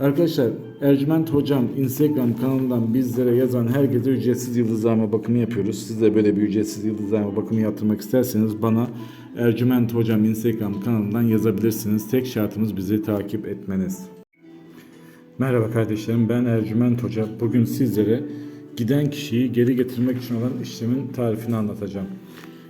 Arkadaşlar Ercüment Hocam Instagram kanalından bizlere yazan herkese ücretsiz yıldızlama bakımı yapıyoruz. Siz de böyle bir ücretsiz yıldızlama bakımı yaptırmak isterseniz bana Ercüment Hocam Instagram kanalından yazabilirsiniz. Tek şartımız bizi takip etmeniz. Merhaba kardeşlerim ben Ercüment Hoca. Bugün sizlere giden kişiyi geri getirmek için olan işlemin tarifini anlatacağım.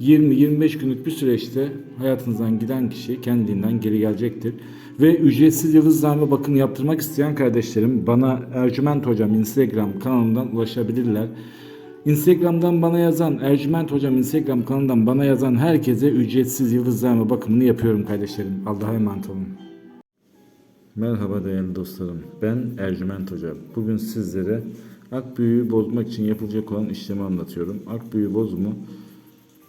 20-25 günlük bir süreçte hayatınızdan giden kişi kendiliğinden geri gelecektir. Ve ücretsiz yıldızlarma bakım yaptırmak isteyen kardeşlerim bana Ercüment Hocam Instagram kanalından ulaşabilirler. Instagram'dan bana yazan, Ercüment Hocam Instagram kanalından bana yazan herkese ücretsiz yıldızlarma bakımını yapıyorum kardeşlerim. Allah'a emanet olun. Merhaba değerli dostlarım. Ben Ercüment Hoca. Bugün sizlere ak büyüğü bozmak için yapılacak olan işlemi anlatıyorum. Ak büyüğü bozumu